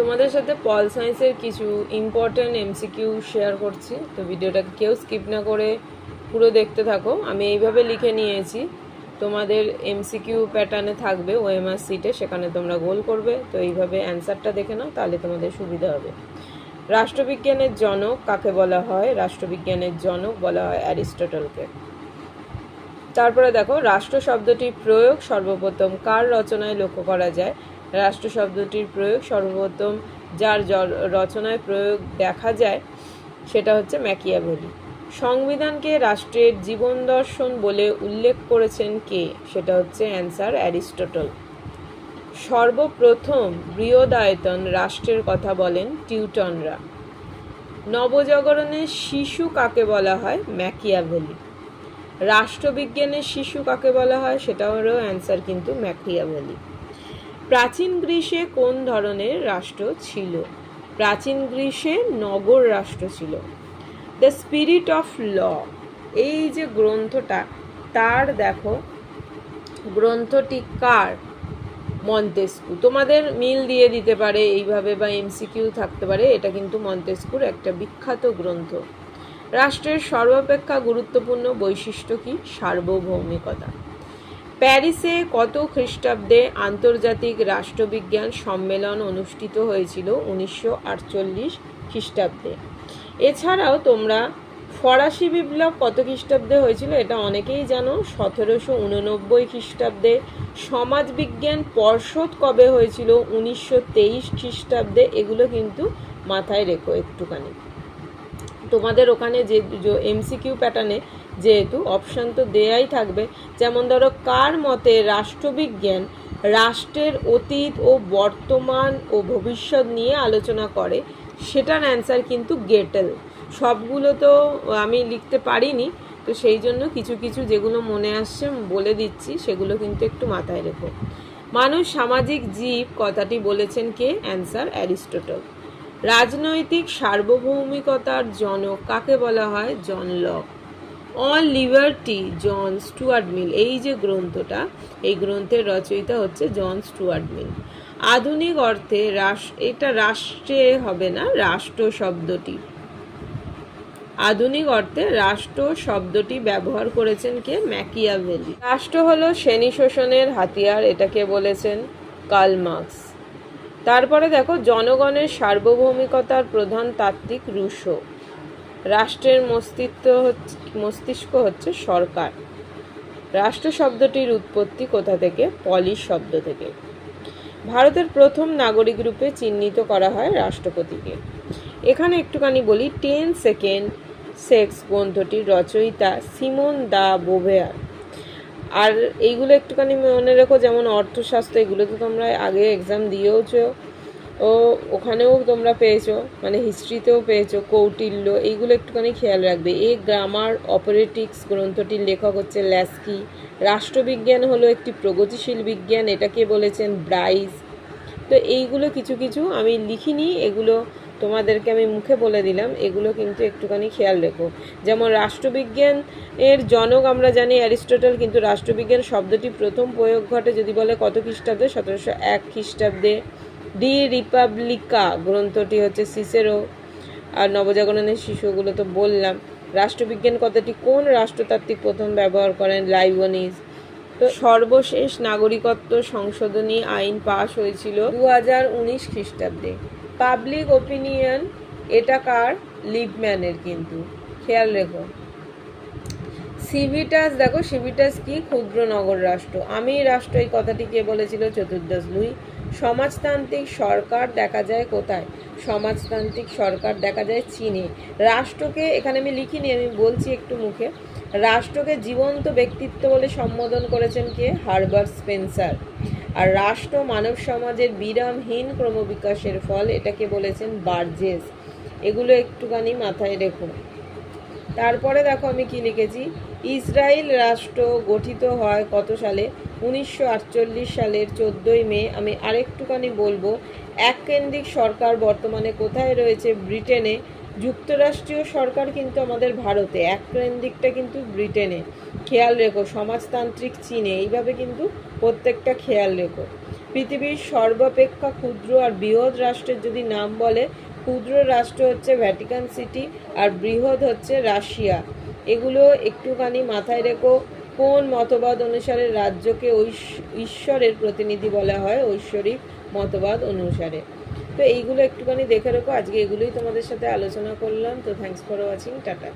তোমাদের সাথে পল সায়েন্সের কিছু ইম্পর্ট্যান্ট এমসিকিউ শেয়ার করছি। তো ভিডিওটাকে কেউ স্কিপ না করে পুরো দেখতে থাকো। আমি এইভাবে লিখে নিয়েছি, তোমাদের এমসিকিউ প্যাটার্নে থাকবে ওএমআর সিটে সেখানে তোমরা গোল করবে। তো এইভাবে অ্যান্সারটা দেখে নাও, তাহলে তোমাদের সুবিধা হবে। রাষ্ট্রবিজ্ঞানের জনক কাকে বলা হয়? রাষ্ট্রবিজ্ঞানের জনক বলা হয় অ্যারিস্টটলকে। তারপরে দেখো, রাষ্ট্র শব্দটির প্রয়োগ সর্বপ্রথম কার রচনায় লক্ষ্য করা যায়? রাষ্ট্র শব্দটির প্রয়োগ সর্বপ্রথম যার রচনায় প্রয়োগ দেখা যায় সেটা হচ্ছে ম্যাকিয়াভেলি। সংবিধানকে রাষ্ট্রের জীবন দর্শন বলে উল্লেখ করেছেন কে? সেটা হচ্ছে অ্যান্সার অ্যারিস্টটল। সর্বপ্রথম বৃহদায়তন রাষ্ট্রের কথা বলেন টিউটনরা। নবজাগরণের শিশু কাকে বলা হয়? ম্যাকিয়াভেলি। রাষ্ট্রবিজ্ঞানের শিশু কাকে বলা হয়? সেটা হলো অ্যান্সার কিন্তু ম্যাকিয়াভেলি। প্রাচীন গ্রীসে কোন ধরনের রাষ্ট্র ছিল? প্রাচীন গ্রীসে নগর রাষ্ট্র ছিল। দ্য স্পিরিট অফ ল এই যে গ্রন্থটা, তার দেখো, গ্রন্থটি কার? মন্তেস্কু তোমাদের মিল দিয়ে দিতে পারে, এইভাবে বা এমসিকিউ থাকতে পারে, এটা কিন্তু মন্তেস্কুর একটা বিখ্যাত গ্রন্থ। রাষ্ট্রের সর্বাপেক্ষা গুরুত্বপূর্ণ বৈশিষ্ট্য কি? সার্বভৌমিকতা। প্যারিসে কত খ্রিস্টাব্দে আন্তর্জাতিক রাষ্ট্রবিজ্ঞান সম্মেলন অনুষ্ঠিত হয়েছিল উনিশশো আটচল্লিশ খ্রিস্টাব্দে? এছাড়াও তোমরা ফরাসি বিপ্লব কত খ্রিস্টাব্দে হয়েছিল এটা অনেকেই জানো। সতেরোশো উননব্বই খ্রিস্টাব্দে সমাজবিজ্ঞান পর্ষদ কবে হয়েছিল? উনিশশো তেইশ খ্রিস্টাব্দে। এগুলো কিন্তু মাথায় রেখো একটুখানি। তোমাদের ওখানে যে এমসিকিউ প্যাটার্নে যেহেতু অপশান তো দেয়াই থাকবে, যেমন ধরো কার মতে রাষ্ট্রবিজ্ঞান রাষ্ট্রের অতীত ও বর্তমান ও ভবিষ্যৎ নিয়ে আলোচনা করে, সেটার অ্যান্সার কিন্তু গেটেল সবগুলো তো আমি লিখতে পারিনি, তো সেই জন্য কিছু কিছু যেগুলো মনে আসছে বলে দিচ্ছি, সেগুলো কিন্তু একটু মাথায় রেখো। মানুষ সামাজিক জীব, কথাটি বলেছেন কে? অ্যান্সার অ্যারিস্টটল রাজনৈতিক সার্বভৌমিকতার জনক, কাকে বলা হয়? John Locke. On Liberty, John Stuart Mill. এই যে গ্রন্থটা, এই গ্রন্থের রচয়িতা হচ্ছে জন স্টুয়ার্ট মিল। আধুনিক অর্থে রাস, এটা রাষ্ট্রে হবে না, রাষ্ট্র শব্দটি। আধুনিক অর্থে রাষ্ট্র শব্দটি ব্যবহার করেছেন কে? ম্যাকিয়াভেলি। রাষ্ট্র হলো শ্রেণি শোষণের হাতিয়ার, এটাকে বলেছেন কার্ল মার্কস। তারপরে দেখো, জনগণের সার্বভৌমিকতার প্রধান তাত্ত্বিক রুশো। রাষ্ট্রের মস্তিত্ব হচ্ছে, মস্তিষ্ক হচ্ছে সরকার। রাষ্ট্র শব্দটির উৎপত্তি কোথা থেকে? পলিশ শব্দ থেকে। ভারতের প্রথম নাগরিক রূপে চিহ্নিত করা হয় রাষ্ট্রপতিকে। এখানে একটুখানি বলি, টেন সেকেন্ড সেক্স গ্রন্থটির রচয়িতা সিমন দা বোভেয়ার। আর এইগুলো একটুখানি মনে রেখো, যেমন অর্থশাস্ত্র, এগুলো তো তোমরা আগে এক্সাম দিয়েওছো। ও, ওখানেও তোমরা পেয়েছ মানে হিস্ট্রিতেও পেয়েছ, কৌটিল্য, এইগুলো একটুখানি খেয়াল রাখবে। এই গ্রামার অপারেটিক্স গ্রন্থটির লেখক হচ্ছে ল্যাস্কি। রাষ্ট্রবিজ্ঞান হলো একটি প্রগতিশীল বিজ্ঞান, এটাকে বলেছেন ব্রাইস। তো এইগুলো কিছু কিছু আমি লিখিনি, এগুলো তোমাদেরকে আমি মুখে বলে দিলাম, এগুলো কিন্তু একটুখানি খেয়াল রেখো। যেমন রাষ্ট্রবিজ্ঞান এর জনক আমরা জানি, অ্যারিস্টটল কিন্তু রাষ্ট্রবিজ্ঞান শব্দটি প্রথম প্রয়োগ ঘটে যদি বলে কত খ্রিস্টাব্দে? সতেরোশো এক খ্রিস্টাব্দে। ডি রিপাবলিকা গ্রন্থটি হচ্ছে সিসেরো। আর নবজাগরণের শিশুগুলো তো বললাম। রাষ্ট্রবিজ্ঞান কথাটি কোন রাষ্ট্রতাত্ত্বিক প্রথম ব্যবহার করেন? লাইবনিজ। তো সর্বশেষ নাগরিকত্ব সংশোধনী আইন পাশ হয়েছিল দু হাজার উনিশ খ্রিস্টাব্দে। পাবলিক ওপিনিয়ন এটা কার? লিভম্যানের কিন্তু। খেয়াল রেখো। সিভিটাস দেখো সিভিটাস কি? ক্ষুদ্র নগর রাষ্ট্র। আমি রাষ্ট্র এই কথাটি কে বলেছিল? চতুর্দশ লুই সমাজতান্ত্রিক সরকার দেখা যায় কোথায়? সমাজতান্ত্রিক সরকার দেখা যায় চীনে। রাষ্ট্রকে, এখানে আমি লিখিনি, আমি বলছি একটু মুখে। রাষ্ট্রকে জীবন্ত ব্যক্তিত্ব বলে সম্বোধন করেছেন কে? Herbert Spencer. আর রাষ্ট্র মানব সমাজের বিরামহীন ক্রমবিকাশের ফল, এটাকে বলেছেন বার্জেস। এগুলো একটুখানি মাথায় রেখো। তারপরে দেখো আমি কি লিখেছি? ইসরায়েল রাষ্ট্র গঠিত হয় কত সালে? উনিশশো আটচল্লিশ সালের চোদ্দোই মে। আমি আরেকটুখানি বলব এক কেন্দ্রিক সরকার বর্তমানে কোথায় রয়েছে? ব্রিটেনে। যুক্তরাষ্ট্রীয় সরকার কিন্তু আমাদের ভারতে, এক কেন্দ্রিকটা কিন্তু ব্রিটেনে। খেয়াল রেখো, সমাজতান্ত্রিক চীনে, এইভাবে কিন্তু প্রত্যেকটা খেয়াল রেখো। পৃথিবীর সর্বাপেক্ষা ক্ষুদ্র আর বৃহৎ রাষ্ট্রের যদি নাম বলে, ক্ষুদ্র রাষ্ট্র হচ্ছে ভ্যাটিকান সিটি আর বৃহৎ হচ্ছে রাশিয়া। এগুলো একটুখানি মাথায় রেখো, কোন মতবাদ অনুসারে রাজ্যকে ঐশ- ঈশ্বরের প্রতিনিধি বলা হয়, ঐশ্বরিক মতবাদ অনুসারে। তো এইগুলো একটুখানি দেখে রেখো। আজকে এগুলোই তোমাদের সাথে আলোচনা করলাম। তো থ্যাংকস ফর ওয়াচিং টাটা।